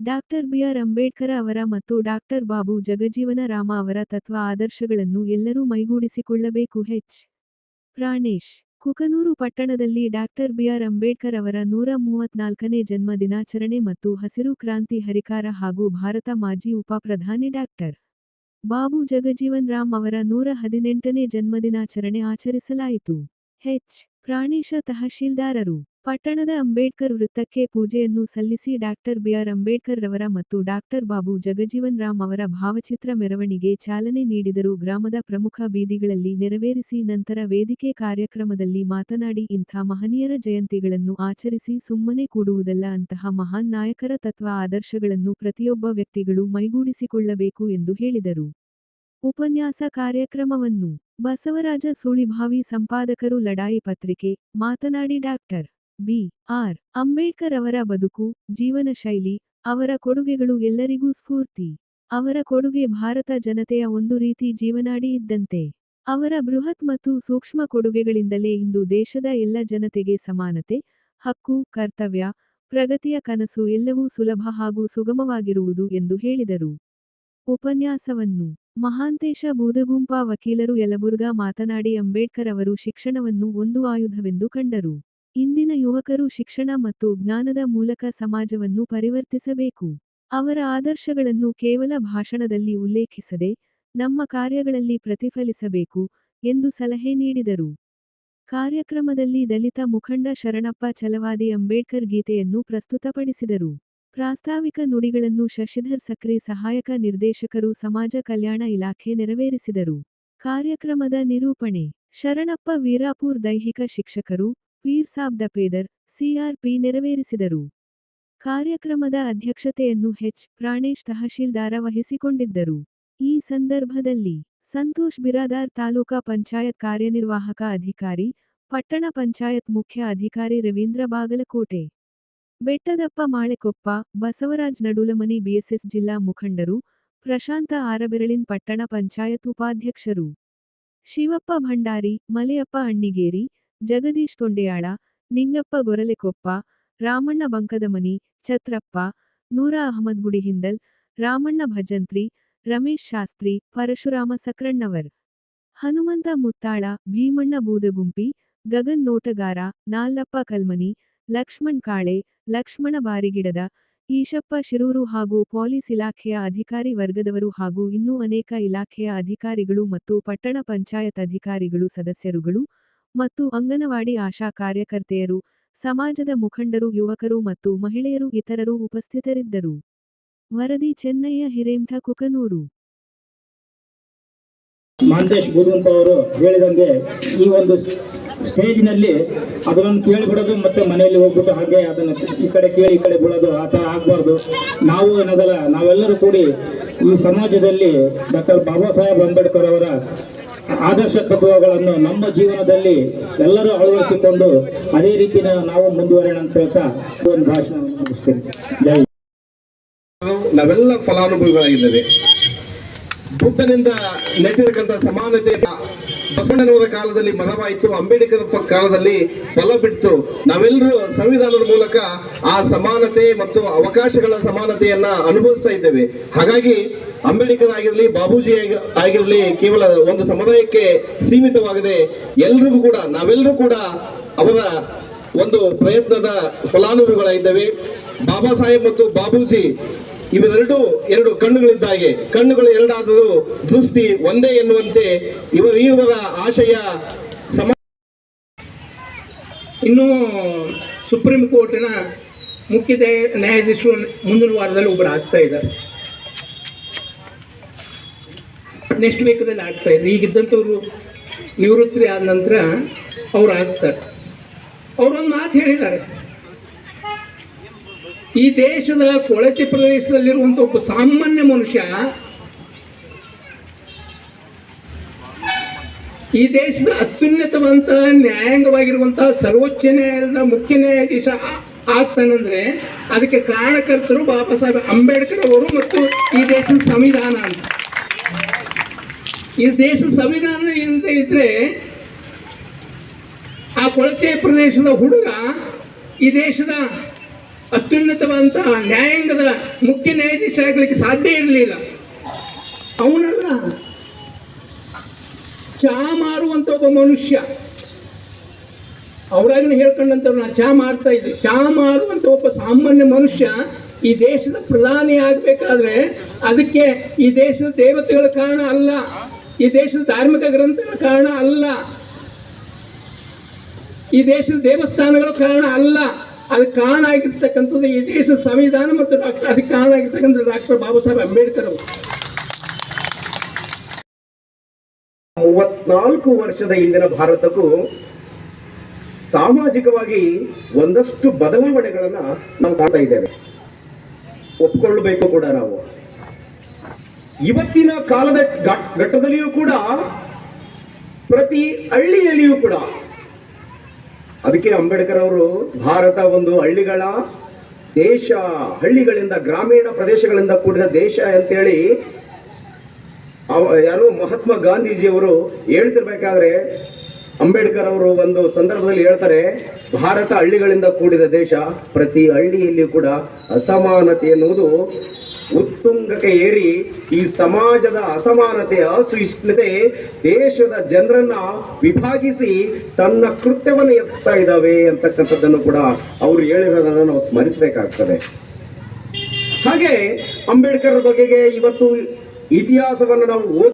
Doctor B R Ambedkar ಅವರ ಮತ್ತು doctor Babu Jagjivan Rama ಅವರ ತತ್ವ ಆದರ್ಶಗಳನ್ನು ಎಲ್ಲರೂ ಮೈಗೂಡಿಸಿಕೊಳ್ಳಬೇಕು ಹೆಚ್. ಪ್ರಾಣೇಶ್. ಕುಕನೂರು ಪಟ್ಟಣದಲ್ಲಿ ಡಾಕ್ಟರ್ ಬಿಆರ್ ಅಂಬೇಡ್ಕರ್ ಅವರ ನೂರ ಮೂವತ್ನಾಲ್ಕನೇ ಜನ್ಮ ದಿನಾಚರಣೆ ಮತ್ತು ಹಸಿರು ಕ್ರಾಂತಿ ಹರಿಕಾರ ಹಾಗೂ ಭಾರತ ಮಾಜಿ ಉಪ ಪ್ರಧಾನಿ ಡಾಕ್ಟರ್. ಬಾಬು ಜಗಜೀವನ್ ರಾಮ್ ಅವರ ನೂರ ಹದಿನೆಂಟನೇ ಜನ್ಮದಿನಾಚರಣೆ ಆಚರಿಸಲಾಯಿತು. ಹೆಚ್. ಪ್ರಾಣೇಶ ತಹಶೀಲ್ದಾರರು. ಪಟ್ಟಣದ ಅಂಬೇಡ್ಕರ್ ವೃತ್ತಕ್ಕೆ ಪೂಜೆಯನ್ನು ಸಲ್ಲಿಸಿ ಡಾಕ್ಟರ್ ಬಿಆರ್ ಅಂಬೇಡ್ಕರ್ ರವರ ಮತ್ತು ಡಾಕ್ಟರ್ ಬಾಬು ಜಗಜೀವನ್ ರಾಮ್ ಅವರ ಭಾವಚಿತ್ರ ಮೆರವಣಿಗೆ ಚಾಲನೆ ನೀಡಿದರು ಗ್ರಾಮದ ಪ್ರಮುಖ ಬೀದಿಗಳಲ್ಲಿ ನೆರವೇರಿಸಿ ನಂತರ ವೇದಿಕೆ ಕಾರ್ಯಕ್ರಮದಲ್ಲಿ ಮಾತನಾಡಿ ಇಂಥ ಮಹನೀಯರ ಜಯಂತಿಗಳನ್ನು ಆಚರಿಸಿ ಸುಮ್ಮನೆ ಕೂಡುವುದಲ್ಲ ಅಂತಹ ಮಹಾನ್ ನಾಯಕರ ತತ್ವ ಆದರ್ಶಗಳನ್ನು ಪ್ರತಿಯೊಬ್ಬ ವ್ಯಕ್ತಿಗಳು ಮೈಗೂಡಿಸಿಕೊಳ್ಳಬೇಕು ಎಂದು ಹೇಳಿದರು. ಉಪನ್ಯಾಸ ಕಾರ್ಯಕ್ರಮವನ್ನು ಬಸವರಾಜ ಸೂಳಿಭಾವಿ ಸಂಪಾದಕರು ಲಡಾಯಿ ಪತ್ರಿಕೆ, ಮಾತನಾಡಿ ಡಾಕ್ಟರ್. ಬಿ. ಆರ್. ಅಂಬೇಡ್ಕರ್ ಅವರ ಬದುಕು, ಜೀವನ ಶೈಲಿ, ಅವರ ಕೊಡುಗೆಗಳು ಎಲ್ಲರಿಗೂ ಸ್ಫೂರ್ತಿ. ಅವರ ಕೊಡುಗೆ ಭಾರತ ಜನತೆಯ ಒಂದು ರೀತಿ ಜೀವನಾಡಿ ಇದ್ದಂತೆ. ಅವರ ಬೃಹತ್ ಮತ್ತು ಸೂಕ್ಷ್ಮ ಕೊಡುಗೆಗಳಿಂದಲೇ ಇಂದು ದೇಶದ ಎಲ್ಲ ಜನತೆಗೆ ಸಮಾನತೆ, ಹಕ್ಕು, ಕರ್ತವ್ಯ, ಪ್ರಗತಿಯ ಕನಸು ಎಲ್ಲವೂ ಸುಲಭ ಹಾಗೂ ಸುಗಮವಾಗಿರುವುದು ಎಂದು ಹೇಳಿದರು. ಉಪನ್ಯಾಸವನ್ನು ಮಹಾಂತೇಶ ಬೂದಗುಂಪ ವಕೀಲರು ಯಲಬುರ್ಗಾ ಮಾತನಾಡಿ ಅಂಬೇಡ್ಕರ್ ಅವರು ಶಿಕ್ಷಣವನ್ನು ಒಂದು ಆಯುಧವೆಂದು ಕಂಡರು. ಇಂದಿನ ಯುವಕರು ಶಿಕ್ಷಣ ಮತ್ತು ಜ್ಞಾನದ ಮೂಲಕ ಸಮಾಜವನ್ನು ಪರಿವರ್ತಿಸಬೇಕು. ಅವರ ಆದರ್ಶಗಳನ್ನು ಕೇವಲ ಭಾಷಣದಲ್ಲಿ ಉಲ್ಲೇಖಿಸದೆ, ನಮ್ಮ ಕಾರ್ಯಗಳಲ್ಲಿ ಪ್ರತಿಫಲಿಸಬೇಕು, ಎಂದು ಸಲಹೆ ನೀಡಿದರು. ಕಾರ್ಯಕ್ರಮದಲ್ಲಿ ದಲಿತ ಮುಖಂಡ ಶರಣಪ್ಪ ಚಲವಾದಿ ಅಂಬೇಡ್ಕರ್ ಗೀತೆಯನ್ನು ಪ್ರಸ್ತುತಪಡಿಸಿದರು. ಪ್ರಾಸ್ತಾವಿಕ ನುಡಿಗಳನ್ನು ಶಶಿಧರ್ ಸಕ್ರಿ ಸಹಾಯಕ ನಿರ್ದೇಶಕರು ಸಮಾಜ ಕಲ್ಯಾಣ ಇಲಾಖೆ ನೆರವೇರಿಸಿದರು. ಕಾರ್ಯಕ್ರಮದ ನಿರೂಪಣೆ. ಶರಣಪ್ಪ ವೀರಾಪುರ್ ದೈಹಿಕ ಶಿಕ್ಷಕರು, ಪೀರ್ಸಾಬ್ ದಪೇದರ್, ಸಿಆರ್ಪಿ ನೆರವೇರಿಸಿದರು. ಕಾರ್ಯಕ್ರಮದ ಅಧ್ಯಕ್ಷತೆಯನ್ನು ಹೆಚ್. ಪ್ರಾಣೇಶ್ ತಹಶೀಲ್ದಾರ ವಹಿಸಿಕೊಂಡಿದ್ದರು. ಈ ಸಂದರ್ಭದಲ್ಲಿ ಸಂತೋಷ್ ಬಿರಾದಾರ್ ತಾಲೂಕಾ ಪಂಚಾಯತ್ ಕಾರ್ಯನಿರ್ವಾಹಕ ಅಧಿಕಾರಿ, ಪಟ್ಟಣ ಪಂಚಾಯತ್ ಮುಖ್ಯ ಅಧಿಕಾರಿ ರವೀಂದ್ರ ಬಾಗಲಕೋಟೆ. ಬೆಟ್ಟದಪ್ಪ ಮಾಳೆಕೊಪ್ಪ, ಬಸವರಾಜ್ ನಡುಲಮನಿ ಬಿಎಸ್ಎಸ್ ಜಿಲ್ಲಾ ಮುಖಂಡರು, ಪ್ರಶಾಂತ ಆರಬೆರಳಿನ್ ಪಟ್ಟಣ ಪಂಚಾಯತ್ ಉಪಾಧ್ಯಕ್ಷರು. ಶಿವಪ್ಪ ಭಂಡಾರಿ, ಮಲೆಯಪ್ಪ ಅಣ್ಣಿಗೇರಿ, ಜಗದೀಶ್ ತೊಂಡೆಯಾಳ, ನಿಂಗಪ್ಪ ಗೊರಲೆಕೊಪ್ಪ, ರಾಮಣ್ಣ ಬಂಕದಮನಿ, ಛತ್ರಪ್ಪ, ನೂರ ಅಹಮದ್ ಗುಡಿಹಿಂದಲ್, ರಾಮಣ್ಣ ಭಜಂತ್ರಿ, ರಮೇಶ್ ಶಾಸ್ತ್ರಿ, ಪರಶುರಾಮ ಸಕ್ರಣ್ಣವರ್. ಹನುಮಂತ ಮುತ್ತಾಳ, ಭೀಮಣ್ಣ ಬೂದಗುಂಪಿ, ಗಗನ್ ನೋಟಗಾರ, ನಾಲ್ಲಪ್ಪ ಕಲ್ಮನಿ, ಲಕ್ಷ್ಮಣ್ ಕಾಳೆ, ಲಕ್ಷ್ಮಣ ಬಾರಿಗಿಡದ, ಈಶಪ್ಪ ಶಿರೂರು ಹಾಗೂ ಪೊಲೀಸ್ ಇಲಾಖೆಯ ಅಧಿಕಾರಿ ವರ್ಗದವರು ಹಾಗೂ ಇನ್ನೂ ಅನೇಕ ಇಲಾಖೆಯ ಅಧಿಕಾರಿಗಳು ಮತ್ತು ಪಟ್ಟಣ ಪಂಚಾಯತ್ ಅಧಿಕಾರಿಗಳು ಸದಸ್ಯರುಗಳು, ಮತ್ತು ಅಂಗನವಾಡಿ ಆಶಾ ಕಾರ್ಯಕರ್ತೆಯರು, ಸಮಾಜದ ಮುಖಂಡರು ಯುವಕರು ಮತ್ತು ಮಹಿಳೆಯರು ಇತರರು ಉಪಸ್ಥಿತರಿದ್ದರು. ವರದಿ ಚೆನ್ನಯ್ಯ ಹಿರೇಮಠ ಕುಕನೂರು. ಮಾಂತೇಶ್ ಗುರುವಂತ ಅವರು ಹೇಳಿದಂಗೆ ಈ ಒಂದು ಸ್ಟೇಜ್ನಲ್ಲಿ ಅದನ್ನು ಕೇಳಿಬಿಡೋದು ಮತ್ತೆ ಮನೆಯಲ್ಲಿ ಹೋಗ್ಬಿಟ್ಟು ಹಾಗೆ ಅದನ್ನು ಈ ಕಡೆ ಕೇಳಿ ಈ ಕಡೆ ಬಿಡೋದು ಆ ಥರ ಆಗಬಾರ್ದು ನಾವು ಏನದಲ್ಲ ನಾವೆಲ್ಲರೂ ಕೂಡಿ ಈ ಸಮಾಜದಲ್ಲಿ ಡಾಕ್ಟರ್ ಬಾಬಾ ಸಾಹೇಬ್ ಅಂಬೇಡ್ಕರ್ ಅವರ ಆದರ್ಶ ತತ್ವಗಳನ್ನು ನಮ್ಮ ಜೀವನದಲ್ಲಿ ಎಲ್ಲರೂ ಅಳವಡಿಸಿಕೊಂಡು ಅದೇ ರೀತಿಯ ನಾವು ಮುಂದುವರೋಣ ಅಂತ ಹೇಳ್ತಾ ಒಂದು ಭಾಷಣವನ್ನು ಮುಗಿಸ್ತೀನಿ. ಜೈ ನಾವೆಲ್ಲ ಫಲಾನುಭವಿಗಳಾಗಿದ್ದೇವೆ. ಬುದ್ಧನಿಂದ ನೆಟ್ಟಿರತಕ್ಕಂಥ ಸಮಾನತೆ ಬಸವಣ್ಣನವರ ಕಾಲದಲ್ಲಿ ಮರವಾಯಿತು ಅಂಬೇಡ್ಕರ್ ಕಾಲದಲ್ಲಿ ಫಲ ಬಿಡ್ತು. ನಾವೆಲ್ಲರೂ ಸಂವಿಧಾನದ ಮೂಲಕ ಆ ಸಮಾನತೆ ಮತ್ತು ಅವಕಾಶಗಳ ಸಮಾನತೆಯನ್ನ ಅನುಭವಿಸ್ತಾ ಇದ್ದೇವೆ. ಹಾಗಾಗಿ ಅಂಬೇಡ್ಕರ್ ಆಗಿರಲಿ, ಬಾಬೂಜಿ ಆಗಿ- ಆಗಿರಲಿ ಕೇವಲ ಒಂದು ಸಮುದಾಯಕ್ಕೆ ಸೀಮಿತವಾಗದೆ ಎಲ್ರಿಗೂ ಕೂಡ, ನಾವೆಲ್ಲರೂ ಕೂಡ ಅವರ ಒಂದು ಪ್ರಯತ್ನದ ಫಲಾನುಭವಿಗಳಾಗಿದ್ದೇವೆ. ಬಾಬಾ ಸಾಹೇಬ್ ಮತ್ತು ಬಾಬೂಜಿ ಇವೆರಡು ಎರಡು ಕಣ್ಣುಗಳಿದ್ದಾಗೆ. ಕಣ್ಣುಗಳು ಎರಡಾದರೂ ದೃಷ್ಟಿ ಒಂದೇ ಎನ್ನುವಂತೆ ಇವರ ಇವರ ಆಶಯ ಸಮ ಇನ್ನು ಸುಪ್ರೀಂ ಕೋರ್ಟಿನ ಮುಖ್ಯ ನ್ಯಾಯಾಧೀಶ ನ್ಯಾಯಾಧೀಶರು ಮುಂದಿನ ವಾರದಲ್ಲಿ ಒಬ್ಬರು ಆಗ್ತಾ ಇದ್ದಾರೆ. ನೆಕ್ಸ್ಟ್ ವೀಕದಲ್ಲಿ ಆಗ್ತಾ ಇದ್ದಾರೆ. ಈಗಿದ್ದಂಥವ್ರು ನಿವೃತ್ತಿ ಆದ ನಂತರ ಅವ್ರು ಆಗ್ತಾರೆ. ಅವರೊಂದು ಮಾತು ಹೇಳಿದ್ದಾರೆ. ಈ ದೇಶದ ಕೊಳಚೆ ಪ್ರದೇಶದಲ್ಲಿರುವಂಥ ಒಬ್ಬ ಸಾಮಾನ್ಯ ಮನುಷ್ಯ ಈ ದೇಶದ ಅತ್ಯುನ್ನತವಂತ ನ್ಯಾಯಾಂಗವಾಗಿರುವಂತಹ ಸರ್ವೋಚ್ಚ ನ್ಯಾಯಾಲಯದ ಮುಖ್ಯ ನ್ಯಾಯಾಧೀಶ ಆಗ್ತಾನಂದ್ರೆ ಅದಕ್ಕೆ ಕಾರಣಕರ್ತರು ಬಾಬಾ ಸಾಹೇಬ್ ಅಂಬೇಡ್ಕರ್ ಅವರು ಮತ್ತು ಈ ದೇಶದ ಸಂವಿಧಾನ ಅಂತ. ಈ ದೇಶದ ಸಂವಿಧಾನ ಇಲ್ಲದೆ ಇದ್ರೆ ಆ ಕೊಳಚೆ ಪ್ರದೇಶದ ಹುಡುಗ ಈ ದೇಶದ ಅತ್ಯುನ್ನತವಾದಂತಹ ನ್ಯಾಯಾಂಗದ ಮುಖ್ಯ ನ್ಯಾಯಾಧೀಶ ಆಗಲಿಕ್ಕೆ ಸಾಧ್ಯ ಇರಲಿಲ್ಲ. ಅವನಲ್ಲ ಚಾ ಮಾರುವಂತ ಒಬ್ಬ ಮನುಷ್ಯ. ಅವರಾಗಿನ ಹೇಳ್ಕೊಂಡಂಥವ್ರು ನಾನು ಚಾ ಮಾರ್ತಾ ಇದ್ದೆ ಚಾ ಮಾರುವಂತ ಒಬ್ಬ ಸಾಮಾನ್ಯ ಮನುಷ್ಯ ಈ ದೇಶದ ಪ್ರಧಾನಿ ಆಗಬೇಕಾದ್ರೆ ಅದಕ್ಕೆ ಈ ದೇಶದ ದೇವತೆಗಳ ಕಾರಣ ಅಲ್ಲ, ಈ ದೇಶದ ಧಾರ್ಮಿಕ ಗ್ರಂಥಗಳ ಕಾರಣ ಅಲ್ಲ, ಈ ದೇಶದ ದೇವಸ್ಥಾನಗಳ ಕಾರಣ ಅಲ್ಲ. ಅದಕ್ಕೆ ಕಾರಣ ಆಗಿರ್ತಕ್ಕಂಥದ್ದು ಈ ದೇಶದ ಸಂವಿಧಾನ ಮತ್ತು ಡಾಕ್ಟರ್, ಅದಕ್ಕೆ ಕಾರಣ ಆಗಿರ್ತಕ್ಕಂಥ ಡಾಕ್ಟರ್ ಬಾಬಾ ಸಾಹೇಬ್ ಅಂಬೇಡ್ಕರ್ ಅವರು. ಮೂವತ್ನಾಲ್ಕು ವರ್ಷದ ಹಿಂದಿನ ಭಾರತಕ್ಕೂ ಸಾಮಾಜಿಕವಾಗಿ ಒಂದಷ್ಟು ಬದಲಾವಣೆಗಳನ್ನು ನಾವು ಕಾಣ್ತಾ ಇದ್ದೇವೆ. ಒಪ್ಪಿಕೊಳ್ಳಬೇಕು ಕೂಡ ನಾವು. ಇವತ್ತಿನ ಕಾಲದ ಘಟ್- ಘಟ್ಟದಲ್ಲಿಯೂ ಕೂಡ, ಪ್ರತಿ ಹಳ್ಳಿಯಲ್ಲಿಯೂ ಕೂಡ ಅದಕ್ಕೆ ಅಂಬೇಡ್ಕರ್ ಅವರು ಭಾರತ ಒಂದು ಹಳ್ಳಿಗಳ ದೇಶ, ಹಳ್ಳಿಗಳಿಂದ, ಗ್ರಾಮೀಣ ಪ್ರದೇಶಗಳಿಂದ ಕೂಡಿದ ದೇಶ ಅಂತೇಳಿ ಯಾರು ಮಹಾತ್ಮ ಗಾಂಧೀಜಿಯವರು ಹೇಳ್ತಿರ್ಬೇಕಾದ್ರೆ ಅಂಬೇಡ್ಕರ್ ಅವರು ಒಂದು ಸಂದರ್ಭದಲ್ಲಿ ಹೇಳ್ತಾರೆ, ಭಾರತ ಹಳ್ಳಿಗಳಿಂದ ಕೂಡಿದ ದೇಶ, ಪ್ರತಿ ಹಳ್ಳಿಯಲ್ಲಿ ಕೂಡ ಅಸಮಾನತೆ ಎನ್ನುವುದು ಉತ್ತುಂಗಕ್ಕೆ ಏರಿ ಈ ಸಮಾಜದ ಅಸಮಾನತೆ, ಅಸಹಿಷ್ಣುತೆ ದೇಶದ ಜನರನ್ನ ವಿಭಾಗಿಸಿ ತನ್ನ ಕೃತ್ಯವನ್ನು ಎಸ್ತಾ ಇದ್ದಾವೆ ಅಂತಕ್ಕಂಥದ್ದನ್ನು ಕೂಡ ಅವರು ಹೇಳಿರೋದನ್ನು ನಾವು ಸ್ಮರಿಸಬೇಕಾಗ್ತದೆ. ಹಾಗೆ ಅಂಬೇಡ್ಕರ್ ಬಗೆಗೆ ಇವತ್ತು ಇತಿಹಾಸವನ್ನು ನಾವು